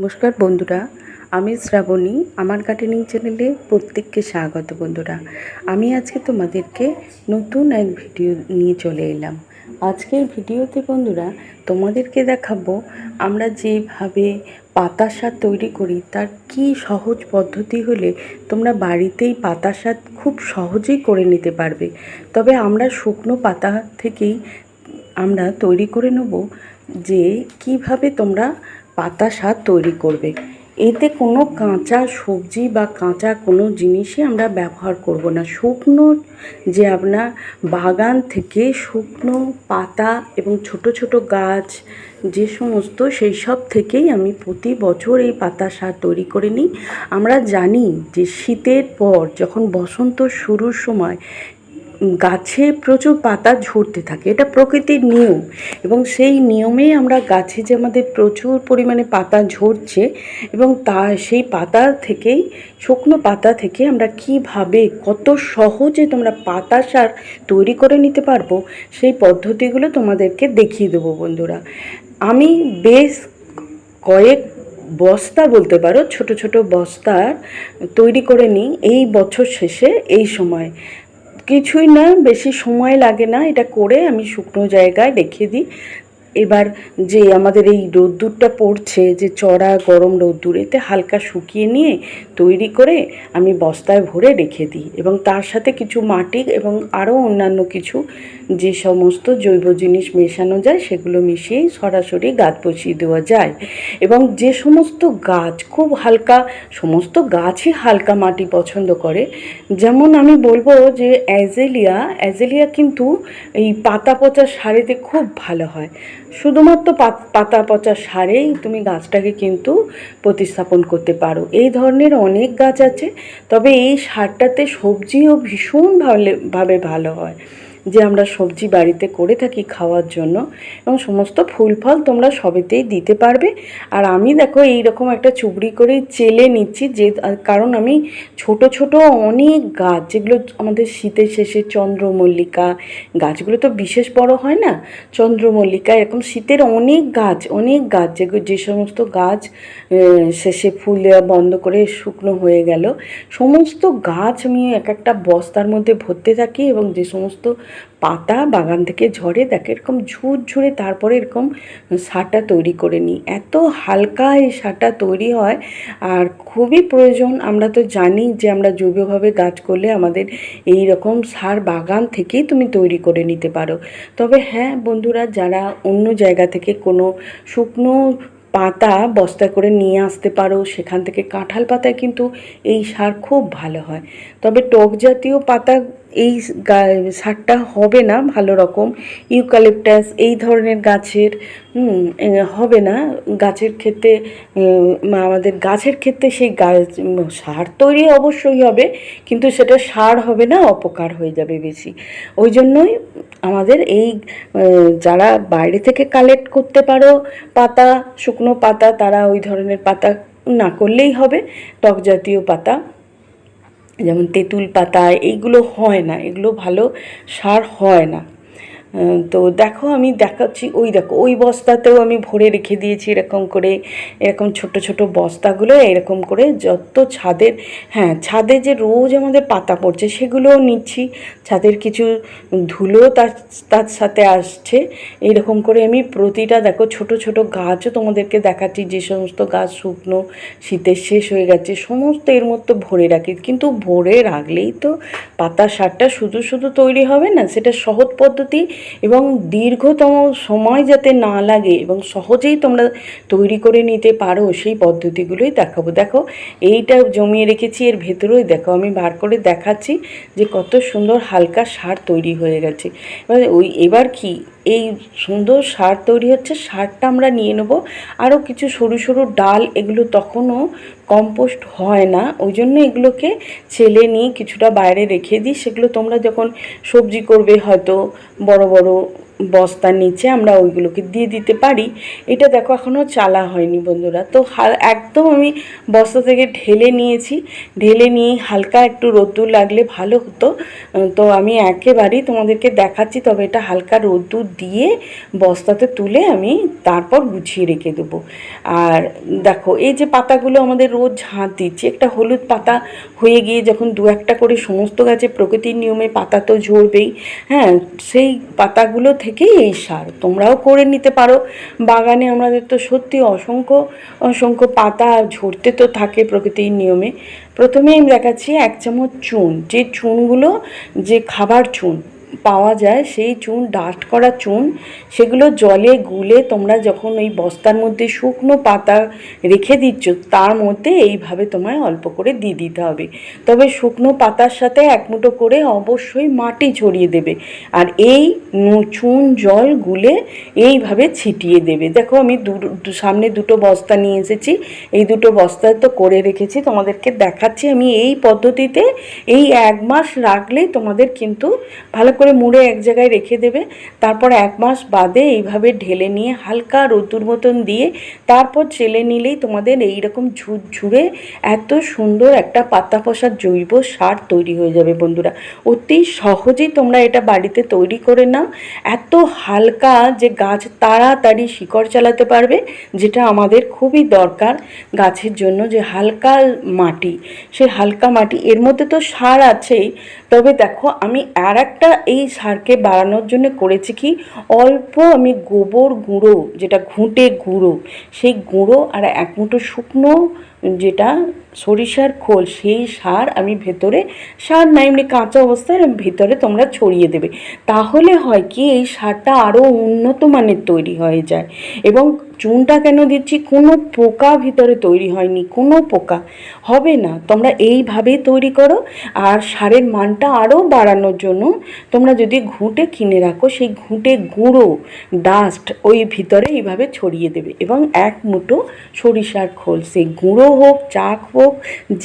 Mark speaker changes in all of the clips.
Speaker 1: নমস্কার বন্ধুরা, আমি শ্রাবণী, আমার গার্ডেনিং চ্যানেলে প্রত্যেককে স্বাগত বন্ধুরা। আমি আজকে তোমাদেরকে নতুন এক ভিডিও নিয়ে চলে এলাম। আজকের ভিডিওতে বন্ধুরা, তোমাদেরকে দেখাবো আমরা যেভাবে পাতা শাক তৈরি করি, তার কি সহজ পদ্ধতি হলে তোমরা বাড়িতেই পাতা শাক খুব সহজেই করে নিতে পারবে। তবে আমরা শুকনো পাতা থেকেই আমরা তৈরি করে নেব যে কীভাবে তোমরা পাতা শাক তৈরি করবে। এতে কোনো কাঁচা সবজি বা কাঁচা কোনো জিনিসই আমরা ব্যবহার করব না। শুকনো যে আপনার বাগান থেকে শুকনো পাতা এবং ছোট ছোট গাছ যে সমস্ত, সেই সব থেকেই আমি প্রতি বছর এই পাতা সার তৈরি করে নিই। আমরা জানি যে শীতের পর যখন বসন্ত শুরুর সময় গাছে প্রচুর পাতা ঝরতে থাকে, এটা প্রকৃতির নিয়ম এবং সেই নিয়মেই আমরা গাছে যে আমাদের প্রচুর পরিমাণে পাতা ঝরছে এবং তা, সেই পাতা থেকেই, শুকনো পাতা থেকে আমরা কীভাবে কত সহজে তোমরা পাতা সার তৈরি করে নিতে পারব, সেই পদ্ধতিগুলো তোমাদেরকে দেখিয়ে দেবো বন্ধুরা। আমি বেশ কয়েক বস্তা বলতে পারো, ছোট ছোট বস্তার তৈরি করে নিই এই বছর শেষে, এই সময়। কিছুই না বেশি সময় লাগে না এটা করে আমি শুকনো জায়গায় রেখে দিই। এবার যে আমাদের এই রোদ্দুরটা পড়ছে, যে চড়া গরম রোদ্দুর, এতে হালকা শুকিয়ে নিয়ে তৈরি করে আমি বস্তায় ভরে রেখে দিই এবং তার সাথে কিছু মাটি এবং আরও অন্যান্য কিছু যে সমস্ত জৈব জিনিস মেশানো যায়, সেগুলো মিশিয়েই সরাসরি গাছ বসিয়ে দেওয়া যায়। এবং যে সমস্ত গাছ, খুব হালকা, সমস্ত গাছই হালকা মাটি পছন্দ করে। যেমন আমি বলব যে অ্যাজেলিয়া অ্যাজেলিয়া কিন্তু এই পাতা পচা সারেতে খুব ভালো হয়। শুধুমাত্র পাতা পচা সারেই তুমি গাছটাকে কিন্তু প্রতিস্থাপন করতে পারো। এই ধরনের অনেক গাছ আছে, তবে এই সারটাতে সবজিও ভীষণ ভালো, ভাবে ভালো হয়। যে আমরা সবজি বাড়িতে করে থাকি খাওয়ার জন্য এবং সমস্ত ফুল ফল তোমরা সবেতেই দিতে পারবে। আর আমি দেখো এই রকম একটা চুবড়ি করে চেলে নিচ্ছি যে কারণ আমি ছোট ছোট অনেক গাছ, যেগুলো আমাদের শীতের শেষে চন্দ্রমল্লিকা গাছগুলো তো বিশেষ বড় হয় না? চন্দ্রমল্লিকা, এরকম শীতের অনেক গাছ অনেক গাছ যেগুলো যে সমস্ত গাছ শেষে ফুল দেওয়া বন্ধ করে শুকনো হয়ে গেল। সমস্ত গাছ আমি এক একটা বস্তার মধ্যে ভরতে থাকি এবং যে সমস্ত পাতা বাগান থেকে ঝরে দেখে, এরকম ঝুর ঝুরে তারপরে এরকম সারটা তৈরি করে নিই। এত হালকা এই সারটা তৈরি হয় আর খুবই প্রয়োজন। আমরা তো জানি যে আমরা জৈবভাবে গাছ করলে আমাদের এই রকম সার বাগান থেকেই তুমি তৈরি করে নিতে পারো। তবে হ্যাঁ বন্ধুরা, যারা অন্য জায়গা থেকে কোনো শুকনো পাতা বস্তা করে নিয়ে আসতে পারো, সেখান থেকে কাঁঠাল পাতায় কিন্তু এই সার খুব ভালো হয়। তবে টক জাতীয় পাতা এই সারটা হবে না ভালো রকম। ইউক্যালিপটাস এই ধরনের গাছের হবে না। গাছের ক্ষেত্রে আমাদের গাছের ক্ষেত্রে সেই গাছ সার তৈরি অবশ্যই হবে, কিন্তু সেটা সার হবে না, অপকার হয়ে যাবে বেশি। ওই জন্যই আমাদের এই যারা বাইরে থেকে কালেক্ট করতে পারো পাতা, শুকনো পাতা, তারা ওই ধরনের পাতা না করলেই হবে। টক জাতীয় পাতা, যেমন তেঁতুল পাতা, এইগুলো হয় না। এগুলো ভালো সার হয় না। তো দেখো, আমি দেখাচ্ছি, ওই দেখো, ওই বস্তাতেও আমি ভরে রেখে দিয়েছি এরকম করে, এরকম ছোট ছোট বস্তাগুলো, এরকম করে যত ছাদের হ্যাঁ ছাদে যে রোজ আমাদের পাতা পড়ছে সেগুলোও নিচ্ছি। ছাদের কিছু ধুলো তার তার সাথে আসছে। এইরকম করে আমি প্রতিটা, দেখো, ছোট ছোট গাছও তোমাদেরকে দেখাচ্ছি, যে সমস্ত গাছ শুকনো, শীতের শেষ হয়ে গেছে, সমস্ত এর মধ্যে ভরে রাখি। কিন্তু ভরে রাখলেই তো পাতা সারটা শুধু শুধু তৈরি হবে না, সেটা সহজ পদ্ধতি এবং দীর্ঘতম সময় যাতে না লাগে এবং সহজেই তোমরা তৈরি করে নিতে পারো সেই পদ্ধতিগুলোই দেখাবো। দেখো, এইটা জমিয়ে রেখেছি, এর ভেতরেই দেখো, আমি বার করে দেখাচ্ছি যে কত সুন্দর হালকা সার তৈরি হয়ে গেছে। এবার ওই, এবার কি? এই সুন্দর সার তৈরি হচ্ছে, সারটা আমরা নিয়ে নেব। আরও কিছু সরু সরু ডাল, এগুলো তখনও কম্পোস্ট হয় না। ওই জন্য এগুলোকে ছেলে নিয়ে কিছুটা বাইরে রেখে দিই। সেগুলো তোমরা যখন সবজি করবে হয়তো বড় বড় বস্তার নিচে আমরা ওইগুলোকে দিয়ে দিতে পারি। এটা দেখো এখনও চালা হয়নি বন্ধুরা। তো একদম আমি বস্তা থেকে ঢেলে নিয়েছি। ঢেলে নিয়ে হালকা একটু রোদ্দুর লাগলে ভালো হতো। তো আমি একেবারেই তোমাদেরকে দেখাচ্ছি, তবে এটা হালকা রোদ্দুর দিয়ে বস্তাতে তুলে আমি তারপর গুছিয়ে রেখে দেবো। আর দেখো, এই যে পাতাগুলো আমাদের রোজ ঝাঁট দিচ্ছি, একটা হলুদ পাতা হয়ে গিয়ে যখন দু একটা করে সমস্ত গাছে প্রকৃতির নিয়মে পাতা তো ঝরবেই হ্যাঁ সেই পাতাগুলো থেকেই এই সার। তোমরাও করে নিতে পারো। বাগানে আমাদের তো সত্যি অসংখ্য অসংখ্য পাতা ঝরতে তো থাকে প্রকৃতির নিয়মে। প্রথমেই আমি দেখাচ্ছি এক চামচ চুন। যে চুনগুলো, যে খাবার চুন পাওয়া যায়, সেই চুন, ডাস্ট করা চুন, সেগুলো জলে গুলে তোমরা যখন ওই বস্তার মধ্যে শুকনো পাতা রেখে দিচ্ছ, তার মধ্যে এইভাবে তোমায় অল্প করে দিয়ে দিতে হবে। তবে শুকনো পাতার সাথে এক মুঠো করে অবশ্যই মাটি ছড়িয়ে দেবে আর এই চুন, জল গুলে এইভাবে ছিটিয়ে দেবে। দেখো আমি দু- সামনে দুটো বস্তা নিয়ে এসেছি, এই দুটো বস্তা তো করে রেখেছি, তোমাদেরকে দেখাচ্ছি। আমি এই পদ্ধতিতে এই এক মাস রাখলেই তোমাদের কিন্তু ভালো করে মুড়ে এক জায়গায় রেখে দেবে। তারপর এক মাস বাদে এইভাবে ঢেলে নিয়ে হালকা রোদ্দুর মতন দিয়ে তারপর চেলে নিলেই তোমাদের এইরকম ঝুরঝুরে এত সুন্দর একটা পাতা পশার জৈব সার তৈরি হয়ে যাবে বন্ধুরা। অতি সহজেই তোমরা এটা বাড়িতে তৈরি করে নাও। এত হালকা যে গাছ তাড়াতাড়ি শিকড় চালাতে পারবে, যেটা আমাদের খুবই দরকার গাছের জন্য যে হালকা মাটি। সে হালকা মাটি, এর মধ্যে তো সার আছেই। তবে দেখো, আমি আর একটা এই সারকে বাড়ানোর জন্য করেছি কি? অল্প আমি গোবর গুঁড়ো, যেটা ঘুঁটে গুঁড়ো, সেই গুঁড়ো আর এক মুঠো শুকনো যেটা সরিষার খোল, সেই সার আমি ভেতরে, সার না, এমনি কাঁচা অবস্থায় ভেতরে তোমরা ছড়িয়ে দেবে। তাহলে হয় কি, এই সারটা আরও উন্নত মানের তৈরি হয়ে যায়। এবং চুনটা কেন দিচ্ছি? কোনো পোকা ভিতরে তৈরি হয়নি, কোনো পোকা। হবে না, তোমরা এইভাবেই তৈরি করো। আর সারের মানটা আরও বাড়ানোর জন্য তোমরা যদি ঘুঁটে কিনে রাখো, সেই ঘুঁটে গুঁড়ো ডাস্ট ওই ভিতরে এইভাবে ছড়িয়ে দেবে। এবং এক মুঠো সরিষার খোল, সেই গুঁড়ো হোক চাক হোক,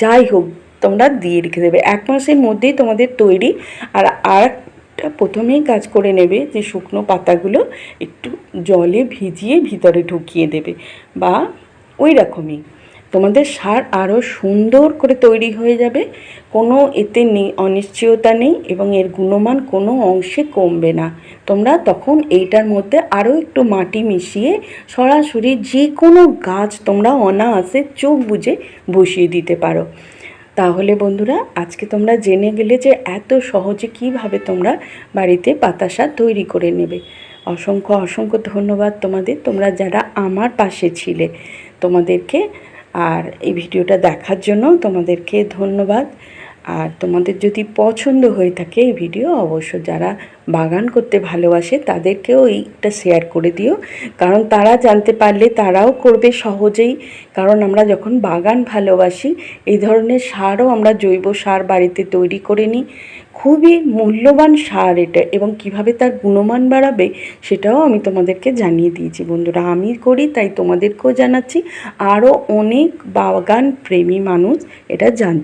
Speaker 1: যাই হোক, তোমরা দিয়ে রেখে দেবে। এক মাসের মধ্যেই তোমাদের তৈরি। আর আর প্রথমেই কাজ করে নেবে যে শুকনো পাতাগুলো একটু জলে ভিজিয়ে ভিতরে ঢুকিয়ে দেবে বা ওই রকমই। তোমাদের সার আরও সুন্দর করে তৈরি হয়ে যাবে। কোনো এতে নেই অনিশ্চয়তা নেই এবং এর গুণমান কোনো অংশে কমবে না। তোমরা তখন এইটার মধ্যে আরও একটু মাটি মিশিয়ে সরাসরি যে কোনো গাছ তোমরা অনায়াসে চোখ বুজে বসিয়ে দিতে পারো। তাহলে বন্ধুরা, আজকে তোমরা জেনে গেলে যে এত সহজে কীভাবে তোমরা বাড়িতে পাতা সার তৈরি করে নেবে। অসংখ্য অসংখ্য ধন্যবাদ তোমাদের। তোমরা যারা আমার পাশে ছিলে, তোমাদেরকে আর এই ভিডিওটা দেখার জন্য তোমাদেরকে ধন্যবাদ। আর তোমাদের যদি পছন্দ হয়ে থাকে এই ভিডিও অবশ্য যারা বাগান করতে ভালোবাসে তাদেরকেও এইটা শেয়ার করে দিও। কারণ তারা জানতে পারলে তারাও করবে সহজেই। কারণ আমরা যখন বাগান ভালোবাসি, এই ধরনের সারও আমরা জৈব সার বাড়িতে তৈরি করে নিই। খুবই মূল্যবান সার এটা এবং কীভাবে তার গুণমান বাড়াবে সেটাও আমি তোমাদেরকে জানিয়ে দিয়েছি বন্ধুরা। আমি করি, তাই তোমাদেরকেও জানাচ্ছি। আরও অনেক বাগান প্রেমী মানুষ এটা জানতে